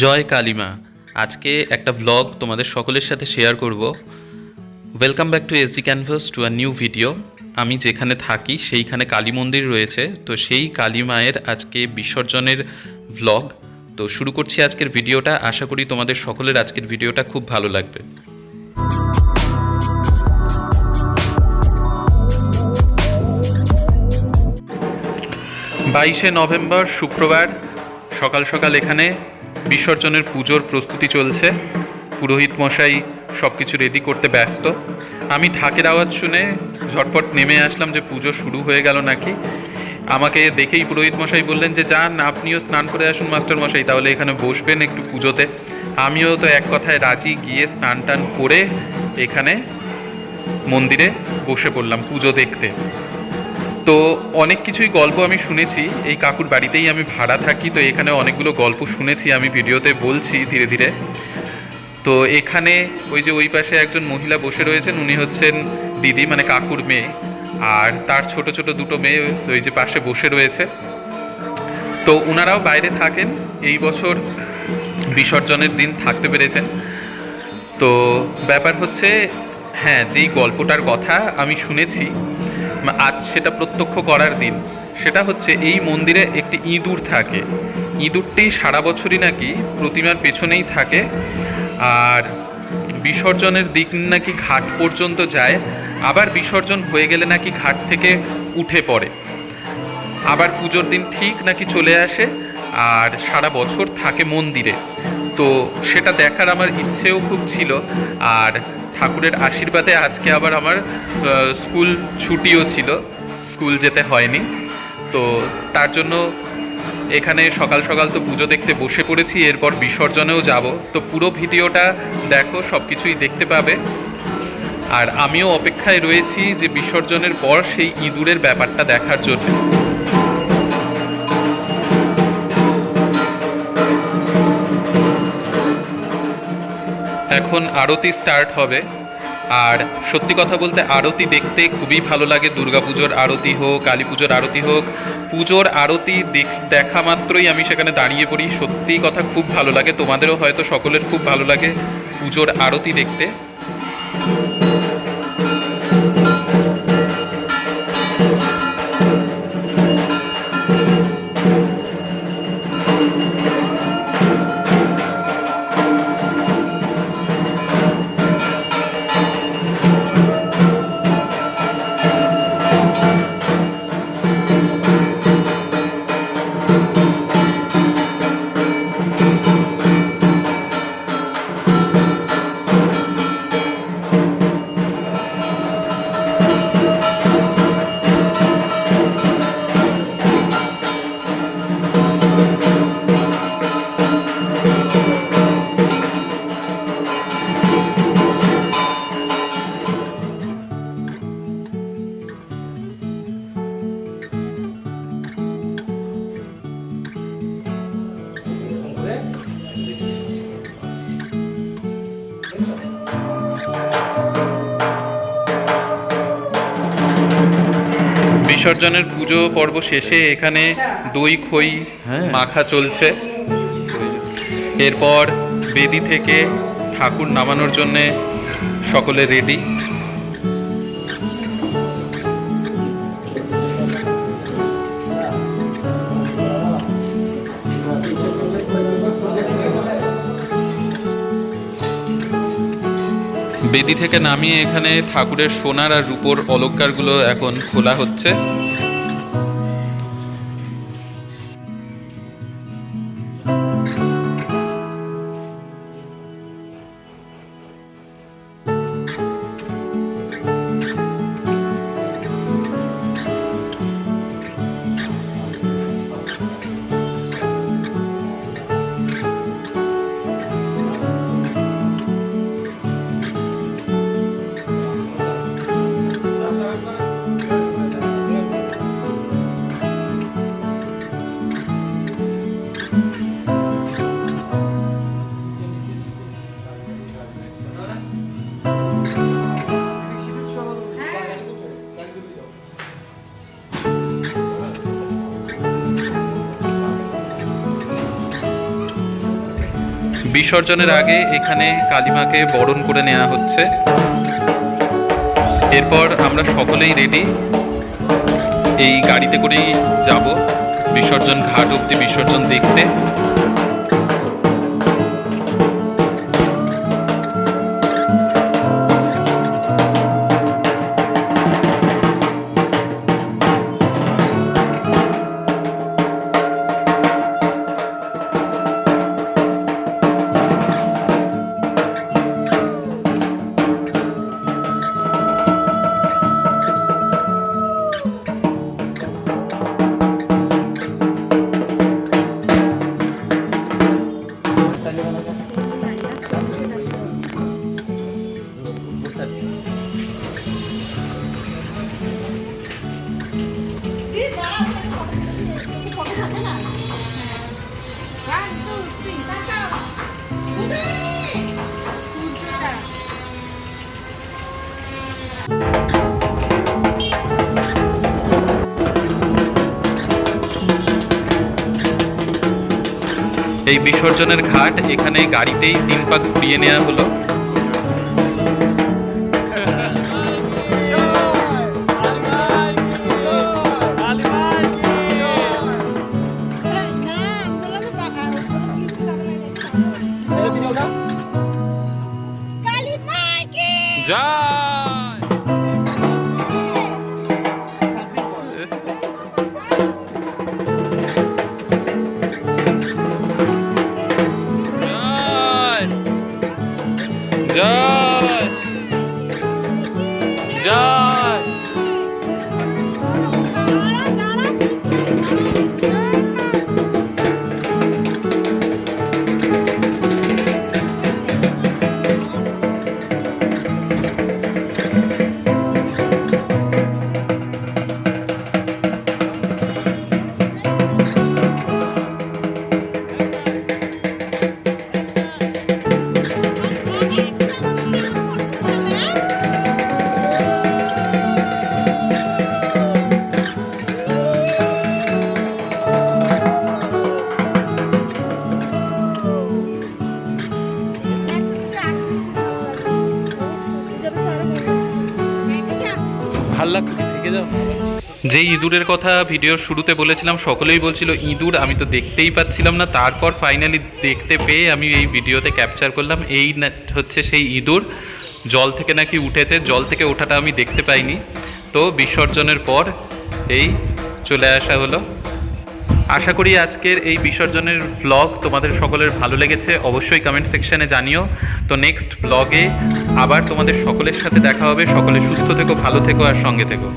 জয় কালিমা। আজকে একটা ব্লগ তোমাদের সকলের সাথে শেয়ার করব। Welcome back to SD canvas to a new video আমি যেখানে থাকি, সেইখানে কালী মন্দির রয়েছে। তো সেই কালী মায়ের আজকে বিসর্জনের ব্লগ তো শুরু করছি আজকের ভিডিওটা। আশা করি তোমাদের সকলের আজকের ভিডিওটা খুব ভালো লাগবে। বাইশে নভেম্বর, শুক্রবার। সকাল সকাল এখানে বিসর্জনের পুজোর প্রস্তুতি চলছে। পুরোহিত মশাই সব কিছু রেডি করতে ব্যস্ত। আমি ঢাকের আওয়াজ শুনে ঝটপট নেমে আসলাম যে পুজো শুরু হয়ে গেল নাকি। আমাকে দেখেই পুরোহিত মশাই বললেন যে, যান, আপনিও স্নান করে আসুন মাস্টার মশাই, তাহলে এখানে বসবেন একটু পুজোতে। আমিও তো এক কথায় রাজি গিয়ে স্নান টান করে এখানে মন্দিরে বসে পড়লাম পুজো দেখতে। তো অনেক কিছুই গল্প আমি শুনেছি। এই কাকুর বাড়িতেই আমি ভাড়া থাকি, তো এখানে অনেকগুলো গল্প শুনেছি, আমি ভিডিওতে বলছি ধীরে ধীরে। তো এখানে ওই যে ওই পাশে একজন মহিলা বসে রয়েছেন, উনি হচ্ছেন দিদি মানে কাকুর মেয়ে। আর তার ছোট ছোট দুটো মেয়ে ওই যে পাশে বসে রয়েছে। তো ওনারাও বাইরে থাকেন, এই বছর বিসর্জনের দিন থাকতে পেরেছেন। তো ব্যাপার হচ্ছে হ্যাঁ যেই গল্পটার কথা আমি শুনেছি আজ সেটা প্রত্যক্ষ করার দিন। সেটা হচ্ছে এই মন্দিরে একটি ইঁদুর থাকে। ইঁদুরটি সারা বছরই নাকি প্রতিমার পেছনেই থাকে। আর বিসর্জনের দিক নাকি ঘাট পর্যন্ত যায়। আবার বিসর্জন হয়ে গেলে নাকি ঘাট থেকে উঠে পড়ে। আবার পুজোর দিন ঠিক নাকি চলে আসে। আর সারা বছর থাকে মন্দিরে। তো সেটা দেখার আমার ইচ্ছেও খুব ছিল। আর ঠাকুরের আশীর্বাদে আজকে আবার আমার স্কুল ছুটিও ছিল, স্কুল যেতে হয়নি। তো তার জন্য এখানে সকাল সকাল তো পুজো দেখতে বসে পড়েছি, এরপর বিসর্জনেও যাব। তো পুরো ভিডিওটা দেখো সব কিছুই দেখতে পাবে। আর আমিও অপেক্ষায় রয়েছি যে বিসর্জনের পর সেই ইঁদুরের ব্যাপারটা দেখার জন্য। আরতি স্টার্ট হবে। আর সত্যি কথা বলতে আরতি দেখতে খুবই ভালো লাগে। দুর্গাপুজোর আরতি হোক, কালী পুজোর আরতি হোক, পুজোর আরতি দেখ- মাত্রই আমি সেখানে দাঁড়িয়ে পড়ি। সত্যি কথা খুব ভালো লাগে। তোমাদেরও হয়তো সকলের খুব ভালো লাগে পুজোর আরতি দেখতে। বিসর্জনের পুজো পর্ব শেষে এখানে দই খই মাখা চলছে। এরপর বেদি থেকে ঠাকুর নামানোর জন্যে সকলে রেডি বেদি থেকে নামিয়ে এখানে ঠাকুরের সোনার আর রূপোর অলঙ্কারগুলো এখন খোলা হচ্ছে। বিসর্জনের আগে এখানে কালিমাকে বরণ করে নেওয়া হচ্ছে। এরপর আমরা সকলেই রেডি এই গাড়িতে করেই যাব। বিসর্জন ঘাট অব্দি বিসর্জন দেখতে। এই বিসর্জনের ঘাট এখানে গাড়িতেই তিন পাক ঘুরিয়ে নেওয়া হলো। জয় যে ইঁদুরের কথা ভিডিওর শুরুতে বলেছিলাম, সকলেই বলছিল, ইঁদুর, আমি তো দেখতেই পাচ্ছিলাম না। তারপর ফাইনালি দেখতে পেয়ে আমি এই ভিডিওতে ক্যাপচার করলাম, এই হচ্ছে সেই ইঁদুর। জল থেকে নাকি উঠেছে, জল থেকে ওঠাটা আমি দেখতে পাইনি। তো বিসর্জনের পর এই চলে আসা হলো। আশা করি আজকের এই বিসর্জনের ব্লগ তোমাদের সকলের ভালো লেগেছে। অবশ্যই কমেন্ট সেকশানে জানিও। তো নেক্সট ব্লগে আবার তোমাদের সকলের সাথে দেখা হবে। সকলে সুস্থ থেকো, ভালো থেকো, আর সঙ্গে থেকো।